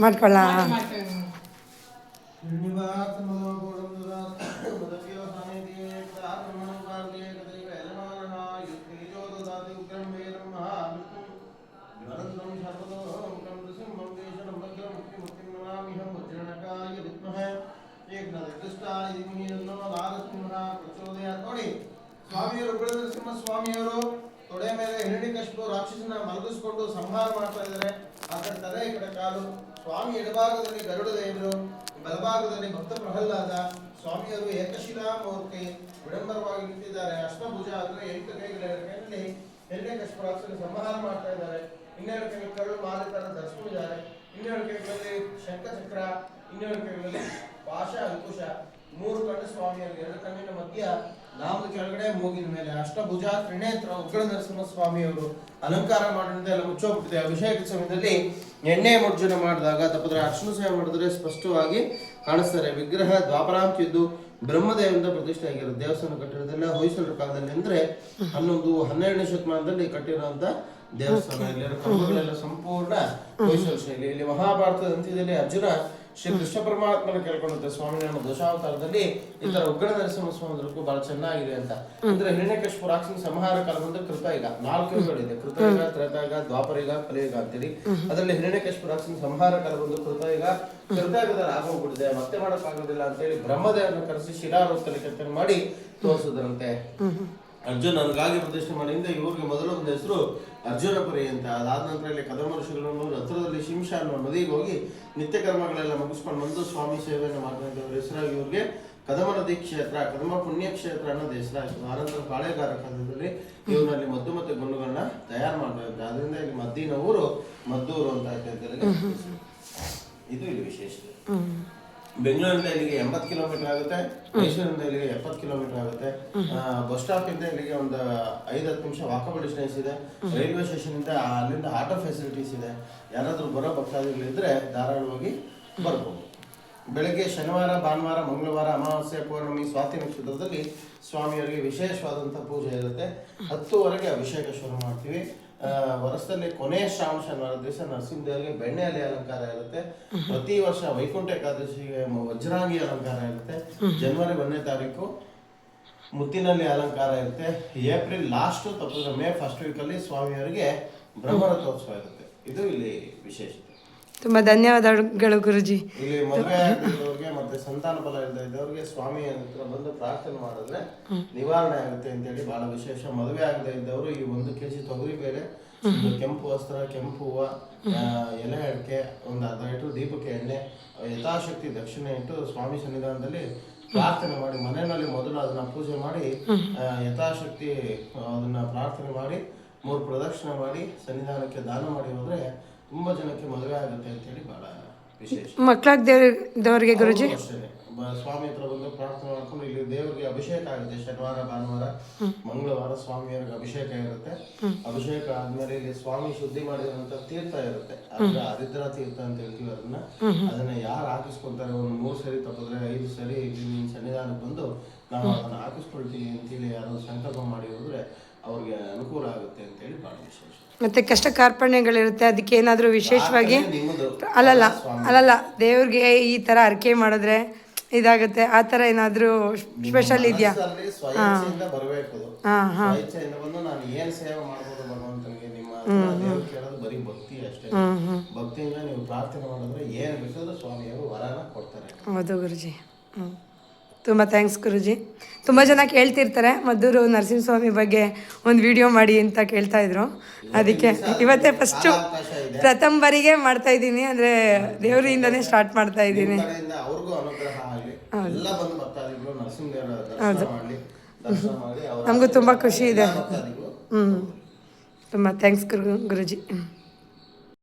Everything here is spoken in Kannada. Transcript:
ಮಾಡ್ಕೊಳ್ಳ ಮಾಡ್ತೀನಿ ನೋಡಿ ಸ್ವಾಮಿಯವರು ಉಗ್ರನರಸಿಂಹ ಸ್ವಾಮಿಯವರು ತೊಡೆ ಮೇಲೆ ಹಿರಣ್ಯಕಶಿಪು ರಾಕ್ಷಸನ ಮಲಗಿಸ್ಕೊಂಡು ಸಂಹಾರ ಮಾಡ್ತಾ ಇದ್ದಾರೆ. ಆ ಕಡೆ ತಲೆ ಈ ಕಾಲು, ಸ್ವಾಮಿ ಎಡಭಾಗದಲ್ಲಿ ಗರುಡ ದೇವರು, ಬಲಭಾಗದಲ್ಲಿ ಭಕ್ತ ಪ್ರಹ್ಲಾದ, ಸ್ವಾಮಿಯವರು ಏಕಶಿಲಾ ಮೂರ್ತಿ ವಿಡಂಬರವಾಗಿ ನಿಂತಿದ್ದಾರೆ. ಅಷ್ಟಭುಜ ಅಂದ್ರೆ ಎಂಟು ಕೈಗಳ ಕೈಯಲ್ಲಿ ಹಿರಣ್ಯಕಶಿಪು ರಾಕ್ಷಸನ ಸಂಹಾರ ಮಾಡ್ತಾ ಇದ್ದಾರೆ. ಇನ್ನೆರಡು ಕೈ ಕರಳು ಮಾಲಿತರ ಧರಿಸ್ಕೊಂಡಿದ್ದಾರೆ ಇನ್ನೆರಡು ಕೈಗಳಲ್ಲಿ ಶಂಖಚಕ್ರ, ಇನ್ನೆರಡು ಕೈಗಳಲ್ಲಿ ಪಾಶ ಅಂಕುಶ, ಮೂರು ಕಣ್ಣು ಸ್ವಾಮಿಯಲ್ಲಿ ಎರಡು ಕಣ್ಣಿನ ಮಧ್ಯ ನಾಮದ ಕೆಳಗಡೆ ಮೂಗಿನ ಮೇಲೆ ಅಷ್ಟಭುಜ ತ್ರಿನೇತ್ರ ಉಗ್ರ ನರಸಿಂಹ ಸ್ವಾಮಿಯವರು ಅಲಂಕಾರ ಮಾಡಿದ ಎಲ್ಲ ಮುಚ್ಚೋಗ್ಬಿಟ್ಟಿದೆ. ಅಭಿಷೇಕ ಸಮಯದಲ್ಲಿ ಎಣ್ಣೆ ಮುರ್ಜನ ಮಾಡಿದಾಗ ತಪ್ಪದ್ರೆ ಅರ್ಶನ ಸೇವೆ ಮಾಡಿದ್ರೆ ಸ್ಪಷ್ಟವಾಗಿ ಕಾಣಿಸ್ತಾರೆ. ವಿಗ್ರಹ ದ್ವಾಪರಾಂಚಿದ್ದು ಬ್ರಹ್ಮದೇವರಿಂದ ಪ್ರತಿಷ್ಠೆ ಆಗಿರೋ ದೇವಸ್ಥಾನ ಕಟ್ಟಿರೋದೆಲ್ಲ ಹೊಯ್ಸಳರ ಕಾಲದಲ್ಲಿ ಅಂದ್ರೆ ಹನ್ನೊಂದು, ಹನ್ನೆರಡನೇ ಶತಮಾನದಲ್ಲಿ ಕಟ್ಟಿರುವಂತ ದೇವಸ್ಥಾನ. ಇಲ್ಲಿರೋ ಸಂಪೂರ್ಣ ಹೊಯ್ಸಳ ಶೈಲಿ. ಇಲ್ಲಿ ಮಹಾಭಾರತದ ಅಂತ್ಯದಲ್ಲಿ ಅರ್ಜುನ ಶ್ರೀ ಕೃಷ್ಣ ಪರಮಾತ್ಮನ ಕೇಳ್ಕೊಂಡಂತೆ ಸ್ವಾಮಿ ನಮ್ಮ ದಶಾವತಾರದಲ್ಲಿ ಈ ತರ ಉಗ್ರ ನರಸಿಂಹ ಸ್ವಾಮಿಗೂ ಬಹಳ ಚೆನ್ನಾಗಿದೆ ಅಂತ. ಅಂದ್ರೆ ಹಿರಣ್ಯಕಶಿಪು ರಾಕ್ಷಸ ಸಂಹಾರ ಕಾಲ ಬಂದ್ರೆ ಕೃತಯುಗ ನಾಲ್ಕು ಯುಗಗಳಿದೆ ಕೃತಯುಗ ತ್ರೇತಾಯುಗ ದ್ವಾಪರಯುಗ ಕಲಿಯುಗ ಅಂತೇಳಿ. ಅದರಲ್ಲಿ ಹಿರಣ್ಯಕಶಿಪು ರಾಕ್ಷಸ ಸಂಹಾರ ಕಾಲ ಬಂದು ಕೃತಯುಗ ಕೃತಯುಗದಲ್ಲಿ ಆಗೋಗ್ಬಿಟ್ಟಿದೆ ಮತ್ತೆ ಮಾಡೋಕ್ಕಾಗೋದಿಲ್ಲ ಅಂತ ಹೇಳಿ ಬ್ರಹ್ಮದೇವನ ಕರೆಸಿ ಶಿಲಾರೂಪದಲ್ಲಿ ಕೆತ್ತನೆ ಮಾಡಿ ತೋರಿಸಿದ್ರಂತೆ. ಅರ್ಜುನ್ ನನಗಾಗಿ ಪ್ರತಿಷ್ಠೆ ಮಾಡಿಂದ ಇವ್ರಿಗೆ ಮೊದಲ ಒಂದು ಹೆಸರು ಅರ್ಜುನ ಪುರಿ ಅಂತ. ಅದಾದ ನಂತರ ಇಲ್ಲಿ ಕದಮ ಋಷಿಗಳನ್ನು ಶಿಂಶ ಅನ್ನೋ ನದಿಗೆ ಹೋಗಿ ನಿತ್ಯ ಕರ್ಮಗಳೆಲ್ಲ ಮುಗಿಸ್ಕೊಂಡು ಬಂದು ಸ್ವಾಮಿ ಸೇವೆಯನ್ನು ಮಾಡಿದಂಥ ಇದ್ದವ್ರ ಹೆಸರಾಗಿ ಇವ್ರಿಗೆ ಕದಮ ನದಿ ಕ್ಷೇತ್ರ ಕದಮ ಪುಣ್ಯ ಕ್ಷೇತ್ರ ಅನ್ನೋದು ಹೆಸರಾಯಿತು. ಆನಂತರ ಬಾಳೆಗಾರ ಕಾಲದಲ್ಲಿ ಇವರಲ್ಲಿ ಮದ್ದು ಮತ್ತು ಗುಂಡುಗಳನ್ನ ತಯಾರು ಮಾಡ್ತಾ ಇದ್ದಾರೆ. ಅದರಿಂದ ಇಲ್ಲಿ ಮದ್ದಿನ ಊರು ಮದ್ದೂರು ಅಂತ ಹೇಳ್ತಾರೆ ಇದು ಇಲ್ಲಿ ವಿಶೇಷತೆ. ಬೆಂಗಳೂರಿಂದ ಇಲ್ಲಿಗೆ ಎಂಬತ್ತು ಕಿಲೋಮೀಟರ್ ಆಗುತ್ತೆ ಮೈಸೂರಿಂದ ಇಲ್ಲಿಗೆ ಎಪ್ಪತ್ತು ಕಿಲೋಮೀಟರ್ ಆಗುತ್ತೆ. ಬಸ್ ಸ್ಟಾಪ್ ಇಂದ ಇಲ್ಲಿಗೆ ಒಂದು ಐದು ಹತ್ತು ನಿಮಿಷ ವಾಕಬಲ್ ಡಿಸ್ಟೆನ್ಸ್ ಇದೆ. ರೈಲ್ವೆ ಸ್ಟೇಷನ್ ಇಂದ ಅಲ್ಲಿಂದ ಆಟೋ ಫೆಸಿಲಿಟೀಸ್ ಇದೆ. ಯಾರಾದರೂ ಬರೋ ಭಕ್ತಾದಿಗಳಿದ್ರೆ ಧಾರಾಳವಾಗಿ ಬರ್ಬೋದು. ಬೆಳಗ್ಗೆ ಶನಿವಾರ ಭಾನುವಾರ ಮಂಗಳವಾರ ಅಮಾವಾಸ್ಯೆ ಪೌರ್ಣಮಿ ಸ್ವಾತಿ ನಕ್ಷತ್ರದಲ್ಲಿ ಸ್ವಾಮಿಯವರಿಗೆ ವಿಶೇಷವಾದಂಥ ಪೂಜೆ ಇರುತ್ತೆ. ಹತ್ತುವರೆಗೆ ಅಭಿಷೇಕ ಶುರು ಮಾಡ್ತೀವಿ. ವರ್ಷದಲ್ಲಿ ಕೊನೆಯ ಶ್ರಾವಣ ಶನಿವಾರ ದಿವಸ ನರಸಿಂಹದೇವರಿಗೆ ಬೆಣ್ಣೆ ಎಲೆ ಅಲಂಕಾರ ಇರುತ್ತೆ. ಪ್ರತಿ ವರ್ಷ ವೈಕುಂಠ ಏಕಾದಶಿಗೆ ವಜ್ರಾಂಗಿ ಅಲಂಕಾರ ಇರುತ್ತೆ. ಜನವರಿ ಒಂದನೇ ತಾರೀಕು ಮುತ್ತಿನಲ್ಲಿ ಅಲಂಕಾರ ಇರುತ್ತೆ. ಏಪ್ರಿಲ್ ಲಾಸ್ಟ್ ತಪ್ಪಿದ್ರೆ ಮೇ ಫಸ್ಟ್ ವೀಕಲ್ಲಿ ಸ್ವಾಮಿಯವರಿಗೆ ಬ್ರಹ್ಮರಥೋತ್ಸವ ಇರುತ್ತೆ. ಇದು ಇಲ್ಲಿ ವಿಶೇಷತೆ ತುಂಬ ಧನ್ಯವಾದಗಳು ಗುರುಜಿ. ಇಲ್ಲಿ ಮದುವೆ ಆಗಿದ್ದವ್ರಿಗೆ ಮತ್ತೆ ಸಂತಾನ ಫಲ ಇಲ್ಲದೆ ಇದ್ದವ್ರಿಗೆ ಸ್ವಾಮಿ ಹತ್ರ ಬಂದು ಪ್ರಾರ್ಥನೆ ಮಾಡಿದ್ರೆ ನಿವಾರಣೆ ಆಗುತ್ತೆ ಅಂತ ಹೇಳಿ ಬಹಳ ವಿಶೇಷ. ಮದುವೆ ಆಗದೆ ಇದ್ದವರು ಈ ಒಂದು ಕೆಜಿ ತೊಗರಿ ಬೇರೆ ಕೆಂಪು ವಸ್ತ್ರ ಕೆಂಪು ಹೂವ ಎಲೆ ಅಡಿಕೆ ಒಂದು ಅರ್ಧ ಇಟ್ಟು ದೀಪಕ್ಕೆ ಎಣ್ಣೆ ಯಥಾಶಕ್ತಿ ದಕ್ಷಿಣೆ ಇಟ್ಟು ಸ್ವಾಮಿ ಸನ್ನಿಧಾನದಲ್ಲಿ ಪ್ರಾರ್ಥನೆ ಮಾಡಿ ಮನೆಯಲ್ಲಿ ಮೊದಲು ಅದನ್ನ ಪೂಜೆ ಮಾಡಿ ಯಥಾಶಕ್ತಿ ಅದನ್ನ ಪ್ರಾರ್ಥನೆ ಮಾಡಿ ಮೂರು ಪ್ರದಕ್ಷಿಣೆ ಮಾಡಿ ಸನ್ನಿಧಾನಕ್ಕೆ ದಾನ ಮಾಡಿ ಹೋದ್ರೆ ತುಂಬಾ ಜನಕ್ಕೆ ಮದುವೆ ಆಗುತ್ತೆ ಅಂತೇಳಿ ಬಹಳ ವಿಶೇಷ. ಮಕ್ಕಳಾಗ್ದವ್ರಿಗೆ ಗುರುಜಿ? ಸ್ವಾಮಿ ಹತ್ರ ಬಂದು ಪ್ರಾರ್ಥನೆ ಮಾಡ್ಕೊಂಡು ಇಲ್ಲಿ ದೇವರಿಗೆ ಅಭಿಷೇಕ ಆಗುತ್ತೆ ಶನಿವಾರ ಭಾನುವಾರ ಮಂಗಳವಾರ ಸ್ವಾಮಿಯವರಿಗೆ ಅಭಿಷೇಕ ಇರುತ್ತೆ. ಅಭಿಷೇಕ ಆದ್ಮೇಲೆ ಇಲ್ಲಿ ಸ್ವಾಮಿ ಶುದ್ಧಿ ಮಾಡಿದಂತ ತೀರ್ಥ ಇರುತ್ತೆ. ಅದ್ರ ಹರಿದ್ರ ತೀರ್ಥ ಅಂತ ಹೇಳ್ತೀವಿ ಅದನ್ನ. ಅದನ್ನ ಯಾರು ಹಾಕಿಸ್ಕೊಂತಾರೆ? ಒಂದು ಮೂರು ಸರಿ ತಪ್ಪಿದ್ರೆ ಐದು ಸರಿ ಇಲ್ಲಿ ನಿಮ್ ಸನ್ನಿಧಾನಕ್ಕೆ ಬಂದು ನಾವು ಅದನ್ನ ಹಾಕಿಸ್ಕೊಳ್ತೀವಿ ಅಂತೇಳಿ ಯಾರು ಸಂಕಲ್ಪ ಮಾಡಿ ಹೋದ್ರೆ ಅವ್ರಿಗೆ ಅನುಕೂಲ ಆಗುತ್ತೆ ಅಂತ ಹೇಳಿ ಬಹಳ ವಿಶೇಷ ಮತ್ತೆ ಕಷ್ಟ ಕಾರ್ಪಣ್ಯಗಳಿರುತ್ತೆ. ಅದಕ್ಕೆ ಏನಾದರೂ ವಿಶೇಷವಾಗಿ ಅಲ್ಲಲ್ಲ ಅಲ್ಲಲ್ಲ ದೇವ್ರಿಗೆ ಈ ಥರ ಅರ್ಕೆ ಮಾಡಿದ್ರೆ ಇದಾಗುತ್ತೆ. ಆ ಥರ ಏನಾದರೂ ಸ್ಪೆಷಲ್ ಇದೆಯಾ? ಹಾಂ. ಹಾಂ ಹಾಂ. ಹೌದು ಗುರುಜಿ. ಹ್ಞೂ ತುಂಬ ಥ್ಯಾಂಕ್ಸ್ ಗುರುಜಿ. ತುಂಬ ಜನ ಕೇಳ್ತಿರ್ತಾರೆ ಮದ್ದೂರು ನರಸಿಂಹಸ್ವಾಮಿ ಬಗ್ಗೆ ಒಂದು ವಿಡಿಯೋ ಮಾಡಿ ಅಂತ ಕೇಳ್ತಾ ಇದ್ರು. ಅದಕ್ಕೆ ಇವತ್ತೇ ಫಸ್ಟು ಪ್ರಥಮ ಬಾರಿಗೆ ಮಾಡ್ತಾ ಇದ್ದೀನಿ ಅಂದರೆ ದೇವರಿಂದನೇ ಸ್ಟಾರ್ಟ್ ಮಾಡ್ತಾ ಇದ್ದೀನಿ. ಹೌದು. ನಮಗೂ ತುಂಬ ಖುಷಿ ಇದೆ. ಹ್ಞೂ ತುಂಬ ಥ್ಯಾಂಕ್ಸ್ ಗುರು ಗುರುಜಿ. ಹ್ಞೂ